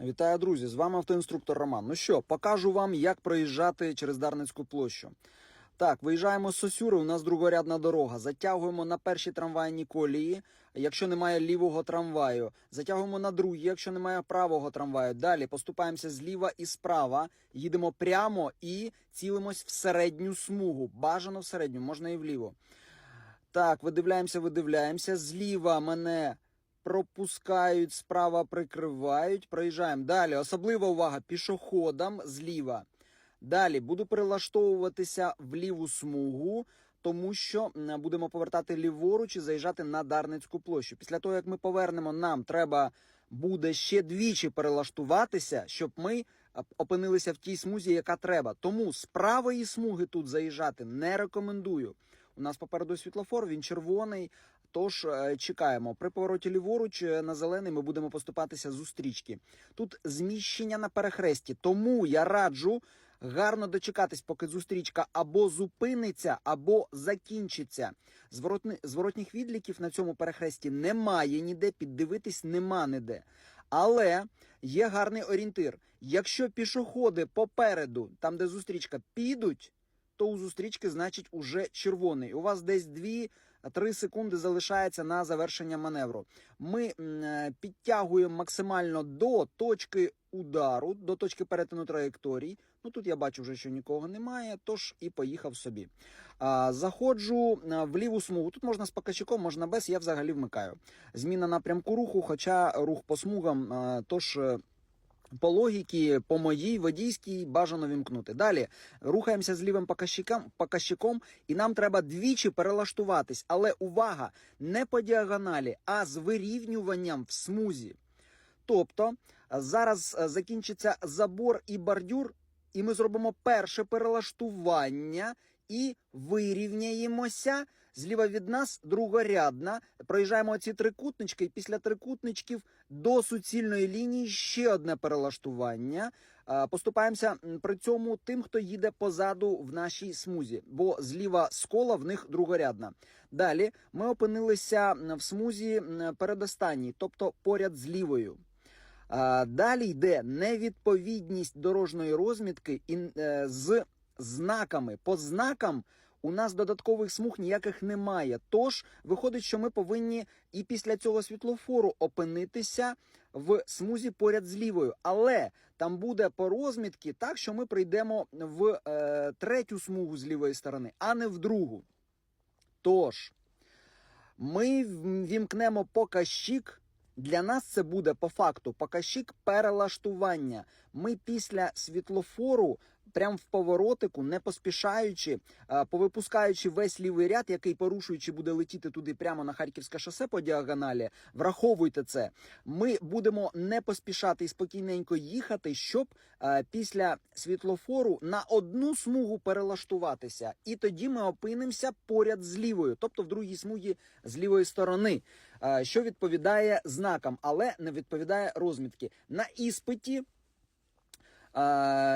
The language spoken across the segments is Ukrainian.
Вітаю, друзі! З вами автоінструктор Роман. Ну що, покажу вам, як проїжджати через Дарницьку площу. Так, виїжджаємо з Сосюри, у нас другорядна дорога. Затягуємо на першій трамвайній колії, якщо немає лівого трамваю. Затягуємо на другій, якщо немає правого трамваю. Далі поступаємося зліва і справа, їдемо прямо і цілимось в середню смугу. Бажано в середню, можна і вліво. Так, видивляємося, видивляємося. Зліва мене пропускають, справа прикривають. Проїжджаємо. Далі. Особлива увага пішоходам зліва. Далі буду перелаштовуватися в ліву смугу, тому що будемо повертати ліворуч і заїжджати на Дарницьку площу. Після того, як ми повернемо, нам треба буде ще двічі перелаштуватися, щоб ми опинилися в тій смузі, яка треба. Тому з правої смуги тут заїжджати не рекомендую. У нас попереду світлофор, він червоний. Тож е, чекаємо. При повороті ліворуч е, на зелений ми будемо поступатися зустрічки. Тут зміщення на перехресті, тому я раджу гарно дочекатись, поки зустрічка або зупиниться, або закінчиться. Зворотни, зворотніх відліків на цьому перехресті немає ніде, піддивитись нема ніде. Але є гарний орієнтир. Якщо пішоходи попереду, там де зустрічка, підуть, то у зустрічки, значить, уже червоний. У вас десь 2-3 секунди залишається на завершення маневру. Ми е, підтягуємо максимально до точки удару, до точки перетину траєкторій. Ну тут я бачу вже, що нікого немає, тож і поїхав собі. Заходжу в ліву смугу. Тут можна з покачиком, можна без, я взагалі вмикаю. Зміна напрямку руху, хоча рух по смугам, тож. Е, по логіки, по моїй водійській бажано вімкнути. Далі рухаємося з лівим показчиком, і нам треба двічі перелаштуватись. Але увага! Не по діагоналі, а з вирівнюванням в смузі. Тобто зараз закінчиться забор і бордюр, і ми зробимо перше перелаштування і вирівняємося. Зліва від нас другорядна. Проїжджаємо ці трикутнички, і після трикутничків до суцільної лінії ще одне перелаштування. Поступаємося при цьому тим, хто їде позаду в нашій смузі, бо зліва скола в них другорядна. Далі ми опинилися в смузі передостанній, тобто поряд з лівою. Далі йде невідповідність дорожньої розмітки е, з знаками. По знакам у нас додаткових смуг ніяких немає. Тож виходить, що ми повинні і після цього світлофору опинитися в смузі поряд з лівою. Але там буде по розмітки так, що ми прийдемо в е, третю смугу з лівої сторони, а не в другу. Тож ми вімкнемо показчик. Для нас це буде по факту показчик перелаштування. Ми після світлофору, прям в поворотику, не поспішаючи, повипускаючи весь лівий ряд, який порушуючи буде летіти туди прямо на Харківське шосе по діагоналі. Враховуйте це. Ми будемо не поспішати і спокійненько їхати, щоб після світлофору на одну смугу перелаштуватися. І тоді ми опинимося поряд з лівою, тобто в другій смугі з лівої сторони, що відповідає знакам, але не відповідає розмітки. На іспиті.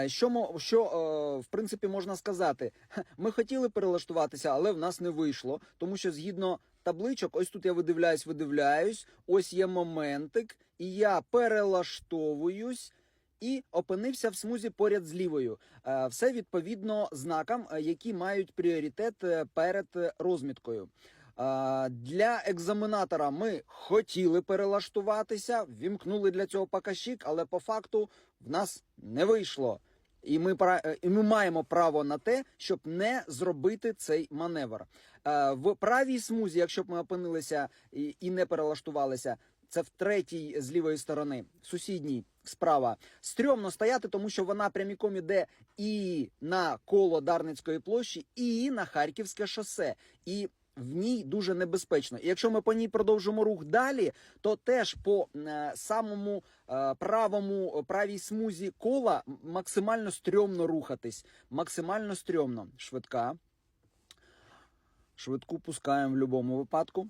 Що що е, в принципі можна сказати? Ми хотіли перелаштуватися, але в нас не вийшло, тому що згідно табличок, ось тут я видивляюсь, видивляюсь. Ось є моментик, і я перелаштовуюсь. І опинився в смузі поряд з лівою. Е, Все відповідно знакам, е, які мають пріоритет перед розміткою. Для екзаменатора ми хотіли перелаштуватися, вімкнули для цього показчик, але по факту в нас не вийшло. І ми е, і ми маємо право на те, щоб не зробити цей маневр. Е, В правій смузі, якщо б ми опинилися і не перелаштувалися, це в третій з лівої сторони, сусідній справа. Стрьомно стояти, тому що вона пряміком іде і на коло Дарницької площі, і на Харківське шосе. І в ній дуже небезпечно. І якщо ми по ній продовжимо рух далі, то теж по е, самому е, правому правій смузі кола максимально стрьомно рухатись. Максимально стрьомно. Швидка. Швидку пускаємо в будь-якому випадку.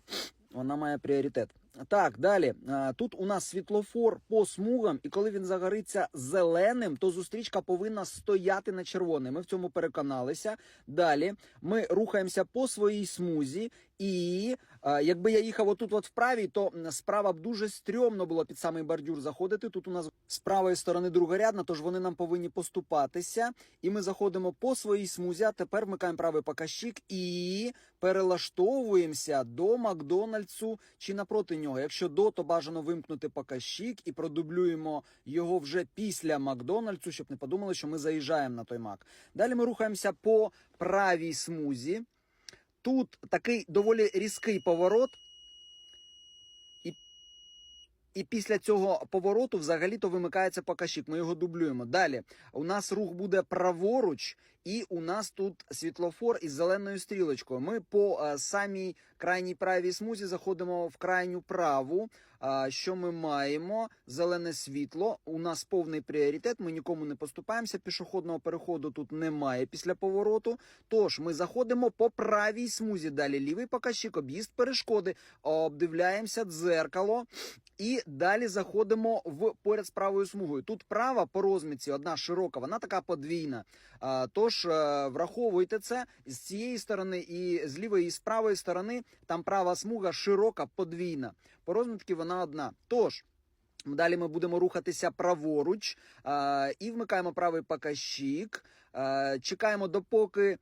Вона має пріоритет. Так, далі. Тут у нас світлофор по смугам, і коли він загориться зеленим, то зустрічка повинна стояти на червоний. Ми в цьому переконалися. Далі ми рухаємося по своїй смузі, І якби я їхав отут от вправі, то справа б дуже стрьомно було під самий бордюр заходити. Тут у нас з правої сторони другорядна, тож вони нам повинні поступатися. І ми заходимо по своїй смузі. А тепер вмикаємо правий показчик і перелаштовуємося до Макдональдсу чи напроти нього. Якщо до, то бажано вимкнути показчик і продублюємо його вже після Макдональдсу, щоб не подумали, що ми заїжджаємо на той мак. Далі ми рухаємося по правій смузі. Тут такий доволі різкий поворот. І, після цього повороту взагалі-то вимикається показчик. Ми його дублюємо. Далі у нас рух буде праворуч, і у нас тут світлофор із зеленою стрілочкою. Ми по е, самій крайній правій смузі заходимо в крайню праву. А, що ми маємо? Зелене світло. У нас повний пріоритет. Ми нікому не поступаємося. Пішохідного переходу тут немає після повороту. Тож ми заходимо по правій смузі. Далі лівий показчик, об'їзд перешкоди, обдивляємося дзеркало. І далі заходимо в поряд з правою смугою. Тут права по розмітці, одна широка, вона така подвійна. Тож е, враховуйте це з цієї сторони і з лівої і з правої сторони. Там права смуга широка, подвійна. По розмітці вона одна. Тож. Далі ми будемо рухатися праворуч а, і вмикаємо правий показчик. А, чекаємо, допоки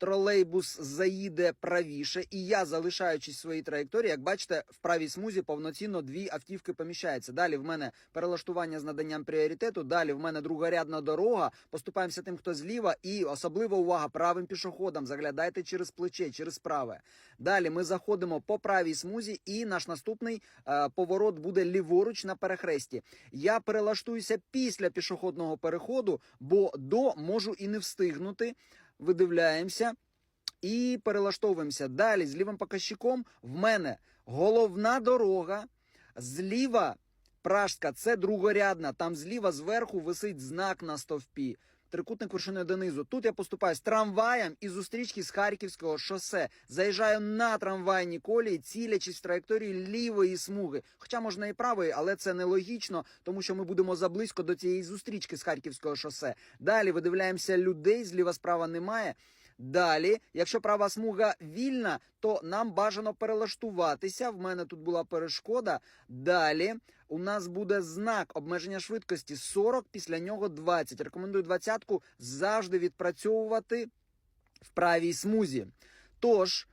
тролейбус заїде правіше, і я, залишаючись в своїй траєкторії, як бачите, в правій смузі повноцінно дві автівки поміщаються. Далі в мене перелаштування з наданням пріоритету. Далі в мене другорядна дорога. Поступаємося тим, хто зліва, і особлива увага правим пішоходам. Заглядайте через плече, через праве. Далі ми заходимо по правій смузі, і наш наступний е, поворот буде ліворуч на перехресті. Я перелаштуюся після пішохідного переходу, бо до можу і не встигнути. Видивляємося і перелаштовуємося. Далі з лівим показчиком в мене головна дорога. Зліва пражська це другорядна. Там зліва зверху висить знак на стовпі. Трикутник вершиною донизу. Тут я поступаю з трамваєм і зустрічки з Харківського шосе. Заїжджаю на трамвайні колії, цілячись в траєкторії лівої смуги. Хоча можна і правої, але це нелогічно, тому що ми будемо заблизько до цієї зустрічки з Харківського шосе. Далі видивляємося людей, зліва справа немає. Далі, якщо права смуга вільна, то нам бажано перелаштуватися. В мене тут була перешкода. Далі у нас буде знак обмеження швидкості 40, після нього 20. Рекомендую двадцятку завжди відпрацьовувати в правій смузі. Тож.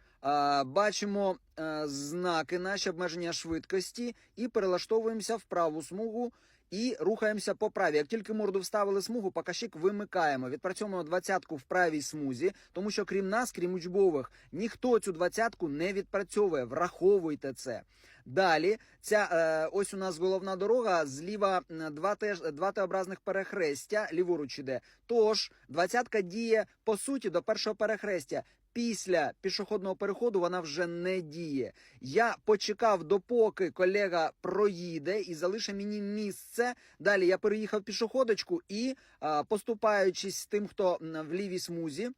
Бачимо е, знаки наші обмеження швидкості і перелаштовуємося в праву смугу і рухаємося по правій. Як тільки морду вставили смугу, показчик вимикаємо. Відпрацьовуємо двадцятку в правій смузі, тому що крім нас, крім учбових, ніхто цю двадцятку не відпрацьовує. Враховуйте це. Далі, ця е, ось у нас головна дорога. Зліва два теж два Т-образних перехрестя, ліворуч іде. Тож двадцятка діє по суті до першого перехрестя. Після пішохідного переходу вона вже не діє. Я почекав, допоки колега проїде і залишить мені місце. Далі я переїхав пішоходочку і, поступаючись тим, хто в лівій смузі,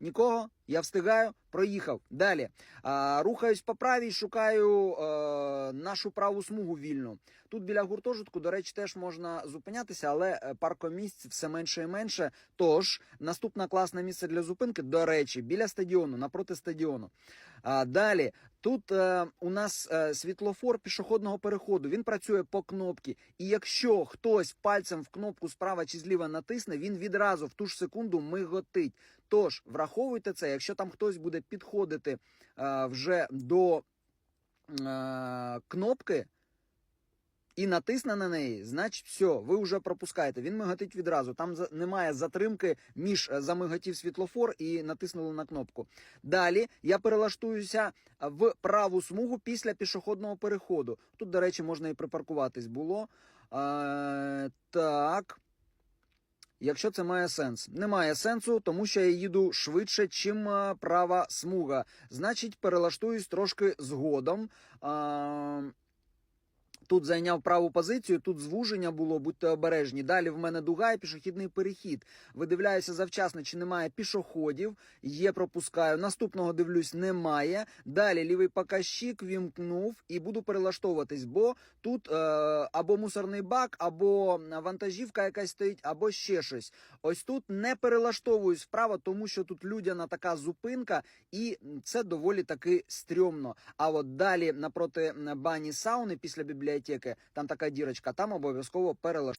нікого, я встигаю, проїхав. Далі а, рухаюсь по правій, шукаю е, нашу праву смугу вільну. Тут біля гуртожитку, до речі, теж можна зупинятися, але е, паркомісць все менше і менше. Тож наступне класне місце для зупинки, до речі, біля стадіону, напроти стадіону. А, далі тут е, у нас е, світлофор пішохідного переходу. Він працює по кнопці. І якщо хтось пальцем в кнопку справа чи зліва натисне, він відразу в ту ж секунду миготить. Тож враховуйте це, якщо там хтось буде підходити е, вже до е, кнопки. І натисне на неї, значить, все, ви вже пропускаєте. Він миготить відразу. Там немає затримки між е, замиготів світлофор і натиснули на кнопку. Далі я перелаштуюся в праву смугу після пішохідного переходу. Тут, до речі, можна і припаркуватись було. Е, так. Якщо це має сенс, немає сенсу, тому що я їду швидше, чим е, права смуга. Значить, перелаштуюсь трошки згодом. Е, Тут зайняв праву позицію, тут звуження було, будьте обережні. Далі в мене дуга і пішохідний перехід. Видивляюся завчасно, чи немає пішоходів. Є, пропускаю. Наступного дивлюсь, немає. Далі лівий показчик вімкнув і буду перелаштовуватись, бо тут е, або мусорний бак, або вантажівка якась стоїть, або ще щось. Ось тут не перелаштовуюсь вправо, тому що тут людяна така зупинка, і це доволі таки стрьомно. А от далі напроти бані сауни після бібліотеки, там така дірочка, там обов'язково перелаштовуюсь.